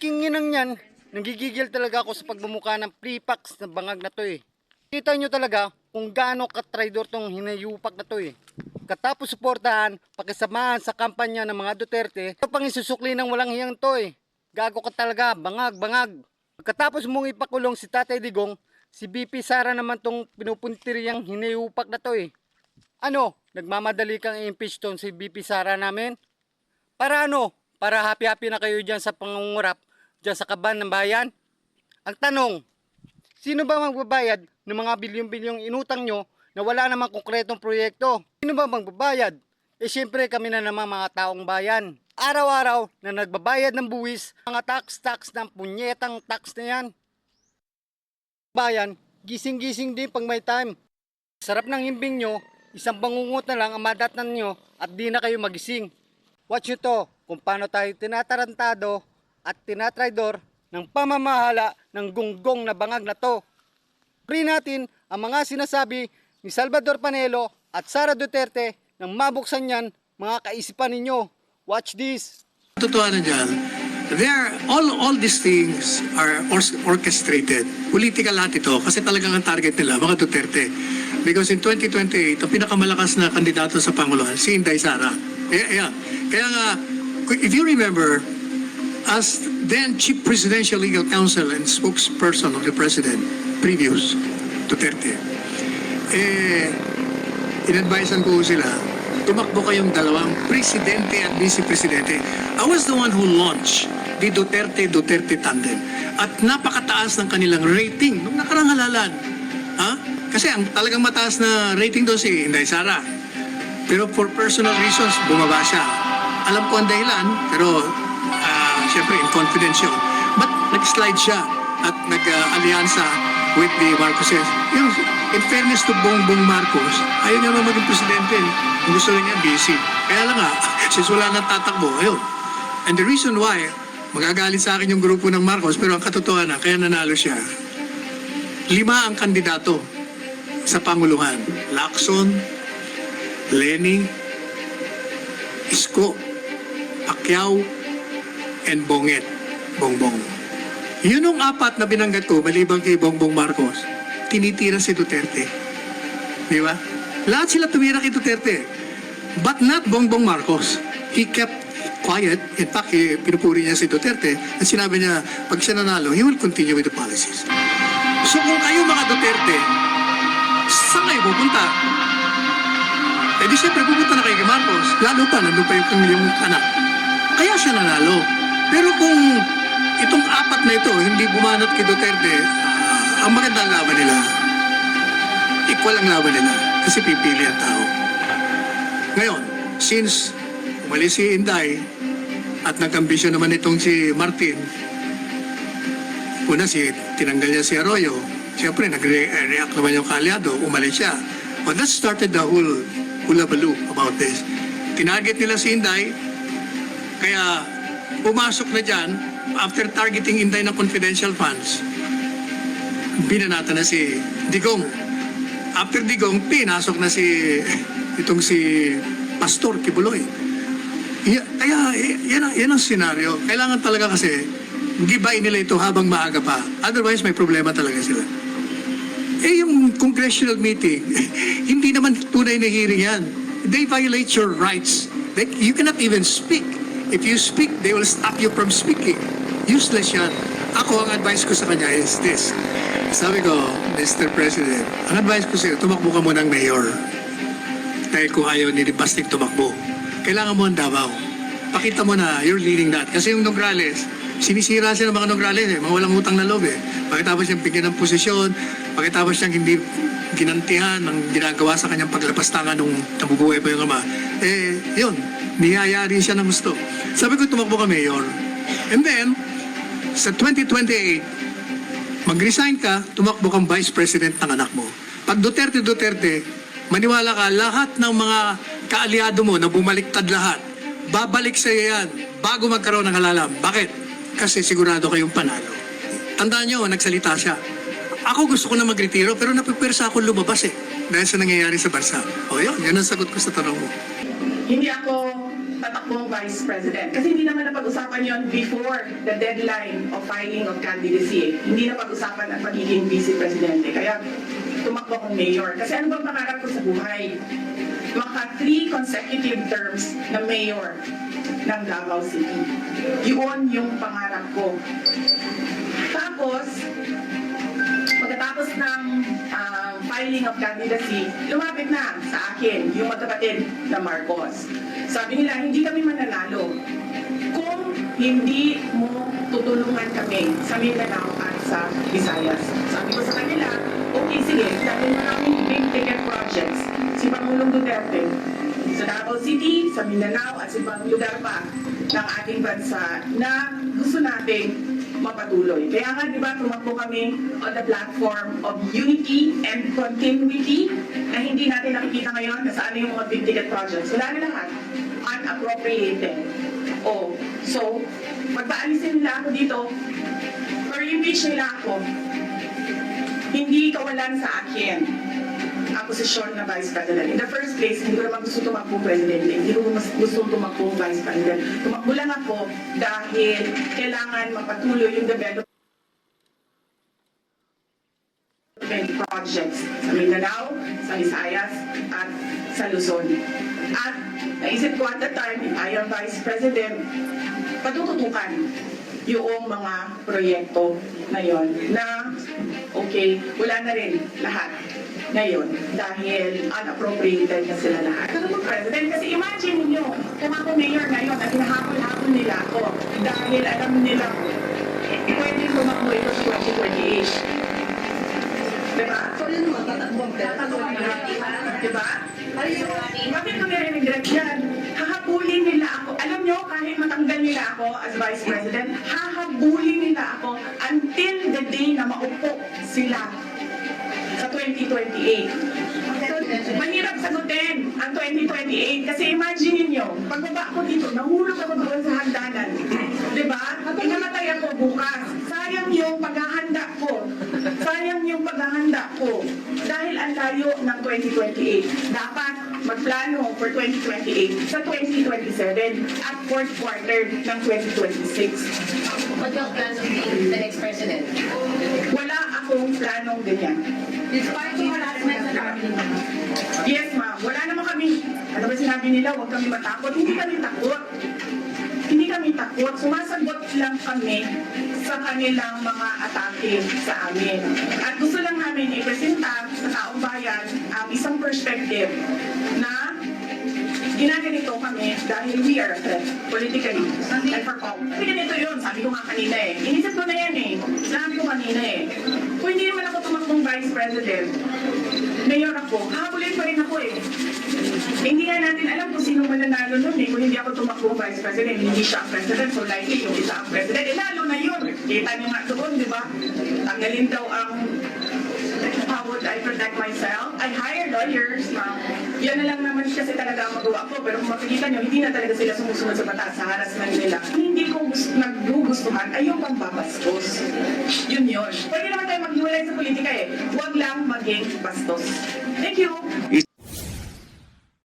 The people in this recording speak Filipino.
Kinginang yan, nanggigigil talaga ako sa pagbumuka ng pre-packs na bangag na to eh. Kita nyo talaga kung gaano katraidor tong hinayupak na to eh. Katapos suportahan, pakisamahan sa kampanya ng mga Duterte, ito pang isusukli ng walang hiyang to eh. Gago ka talaga, bangag, bangag. Pagkatapos mong ipakulong si Tatay Digong, si BP Sara naman tong pinupuntiriyang hinayupak na to eh. Ano, nagmamadali kang i-impeach tong si BP Sara namin? Para ano? Para happy-happy na kayo dyan sa pangungurap, dyan sa kaban ng bayan? Ang tanong, sino ba magbabayad ng mga bilyong-bilyong inutang nyo na wala namang konkretong proyekto? Sino ba magbabayad? Eh syempre kami na naman mga taong bayan. Araw-araw na nagbabayad ng buwis, mga tax-tax ng punyetang tax na yan. Bayan, gising-gising din pag may time. Sarap ng himbing nyo, isang bangungot na lang ang madatnan nyo at di na kayo magising. Watch nyo to kung paano tayo tinatarantado at tinatraidor ng pamamahala ng gunggong na bangag na to. Free natin ang mga sinasabi ni Salvador Panelo at Sara Duterte nang mabuksan yan mga kaisipan ninyo. Watch this. Totohanan dyan, there, all, all these things are or- orchestrated. Political lahat ito kasi talagang ang target nila, mga Duterte. Because in 2028, ang pinakamalakas na kandidato sa Pangulohan, si Inday Sara. Eh, yeah. Kaya nga, if you remember, as then Chief Presidential Legal Counsel and spokesperson of the President, previous Duterte, eh, in-advisean ko sila, tumakbo kayong dalawang presidente at vice-presidente. I was the one who launched the Duterte-Duterte tandem. At napakataas ng kanilang rating nung nakarang halalan. Ha? Kasi ang talagang mataas na rating doon si Inday Sara. Pero for personal reasons, bumaba siya. Alam ko ang dahilan, pero syempre in confidence yun. But nag-slide siya at nag-alyansa with the Marcoses. Yung, in fairness to Bongbong Marcos, ayaw niya naman maging presidente. Gusto niya, busy. Kaya lang nga, since wala nang tatakbo, ayun. And the reason why, magagalit sa akin yung grupo ng Marcos, pero ang katotohanan, kaya nanalo siya. Lima ang kandidato sa Panguluhan. Lacson, Lenny, Isko, Pacquiao, and Bonget, Bongbong. Yun ang apat na binanggat ko, maliban kay Bongbong Marcos, tinitira si Duterte. Di ba? Lahat sila tumira kay Duterte. But not Bongbong Marcos. He kept quiet. In fact, eh, pinupuri niya si Duterte at sinabi niya, pag siya nanalo, he will continue with the policies. So kung kayo mga Duterte, saan kayo pupunta? Eh di syempre pupunta na kayo kay Marcos. Lalo pa, nandun pa yung, yung anak. Kaya siya nanalo. Pero kung itong apat na ito, hindi bumanat kay Duterte, ang magandang laban nila, equal ang laban nila. Kasi pipili ang tao. Ngayon, since umalis si Inday at nag-ambisyon naman itong si Martin, una si tinanggal niya si Arroyo, siyempre nag-react naman yung kalyado, umalis siya. But that started the whole hula-baloo about this. Tinarget nila si Inday, kaya pumasok na dyan, after targeting Inday ng confidential funds, binanata na si Digong. After Digong, pinasok na si itong si Pastor Kibuloy. Ya- Kaya yan ang, yan ang senaryo. Kailangan talaga kasi gibay nila ito habang maaga pa. Otherwise, may problema talaga sila. Eh, yung congressional meeting, hindi naman tunay na hearing yan. They violate your rights. They, you cannot even speak. If you speak, they will stop you from speaking. Useless yan. Ako, ang advice ko sa kanya is this. Sabi ko, Mr. President, ang advice ko sa'yo, tumakbo ka muna ng mayor. Dahil kung ayaw ni Bastig tumakbo, kailangan mo ang Davao. Pakita mo na you're leading that. Kasi yung Nograles, sinisira siya ng mga Nograles eh, mga walang utang na loob eh. Pagkatapos siyang bigyan ng posisyon, pagkatapos siyang hindi ginantihan ng ginagawa sa kanyang paglapastangan nung nabubuhay pa yung ama, eh, yun, niyayari siya ng gusto. Sabi ko, tumakbo ka, Mayor. And then, sa 2028, mag-resign ka, tumakbo kang vice president ng anak mo. Pag Duterte, Duterte, maniwala ka, lahat ng mga kaalyado mo na bumaliktad lahat, babalik sa yan bago magkaroon ng halalam. Bakit? Kasi sigurado kayong panalo. Tandaan nyo, nagsalita siya. Ako gusto ko na magretiro pero napipwersa ako lumabas eh. Dahil sa nangyayari sa bansa. O yun, yun ang sagot ko sa tanong mo. Hindi ako tatakbong vice president. Kasi hindi naman napag-usapan yon before the deadline of filing of candidacy. eh. Hindi napag-usapan ang pagiging vice presidente. Kaya tumakbo akong mayor. Kasi ano bang pangarap ko sa buhay? Maka three consecutive terms na mayor ng Davao City. Yun yung pangarap ko. Tapos, pagkatapos ng ah, filing of candidacy, lumapit na sa akin yung magkapatid na Marcos. Sabi nila, hindi kami mananalo kung hindi mo tutulungan kami sa Mindanao at sa Visayas. Sabi ko sa kanila, okay sige, dahil maraming big ticket projects, si Pangulong Duterte, sa Davao City, sa Mindanao at sa ibang lugar pa ng ating bansa na gusto nating mapatuloy. Kaya nga, di ba, tumakbo kami on the platform of unity and continuity na hindi natin nakikita ngayon na saan yung mga big ticket projects. Wala na lahat. Unappropriated. Oh, so, pagpaalisin nila ako dito, or impeach nila ako, hindi kawalan sa akin ang posisyon na Vice President. In the first place, hindi ko naman gusto tumakbo President. Hindi ko mas gusto tumakbo Vice President. Tumakbo lang ako dahil kailangan mapatuloy yung development projects sa Mindanao, sa Visayas, at sa Luzon. At naisip ko at the time, if I am Vice President, patututukan yung mga proyekto na yon na okay, wala na rin lahat ngayon dahil unappropriated na sila lahat. Ano po, President? Kasi imagine niyo, kung ako mayor ngayon at hinahabol-habol nila ako dahil alam nila pwede tumakbo ito sa 2028. Diba? So yun mo, tatakbong ka. Tatakbo na. Diba? Bakit ko nire-regret yan? Hahabulin nila ako. Alam nyo, kahit matanggal nila ako as Vice President, hahabulin nila ako until the day na maupo sila 2028. Mahirap sagutin ang 2028 kasi imagine niyo, pagbaba ko dito, nahulog ako doon sa hagdanan. Di ba? Inamatay ako bukas. Sayang yung paghahanda ko. Sayang yung paghahanda ko. Dahil ang layo ng 2028. Dapat magplano for 2028 sa 2027 at fourth quarter ng 2026. What your plans of being the next president? Akong planong ganyan. Despite yung harassment sa family. Yes, ma'am. Wala naman kami, ano ba sinabi nila, huwag kami matakot. Hindi kami takot. Hindi kami takot. Sumasagot lang kami sa kanilang mga atake sa amin. At gusto lang namin ipresenta sa taong bayan ang isang perspective ginaganito kami dahil we are threat politically and for all. Kasi ganito yun, sabi ko nga kanina eh. Inisip ko na yan eh. Sabi ko kanina eh. Kung hindi naman ako tumakbong vice president, mayor ako, habulin pa rin ako eh. Hindi nga natin alam kung sino mananalo nun eh. Kung hindi ako tumakbong vice president, hindi siya president, so likely yung isa ang president. Eh lalo na yun. Kita niyo nga doon, di ba? Tanggalin daw ang I protect myself? I hire lawyers na yan na lang naman kasi talaga ang magawa ko. Pero kung makikita nyo, hindi na talaga sila sumusunod sa batas sa harassment nila. Hindi ko gusto, naggugustuhan ay yung pambabastos. Yun yun. Pwede naman tayo maghiwalay sa politika eh. Huwag lang maging bastos. Thank you.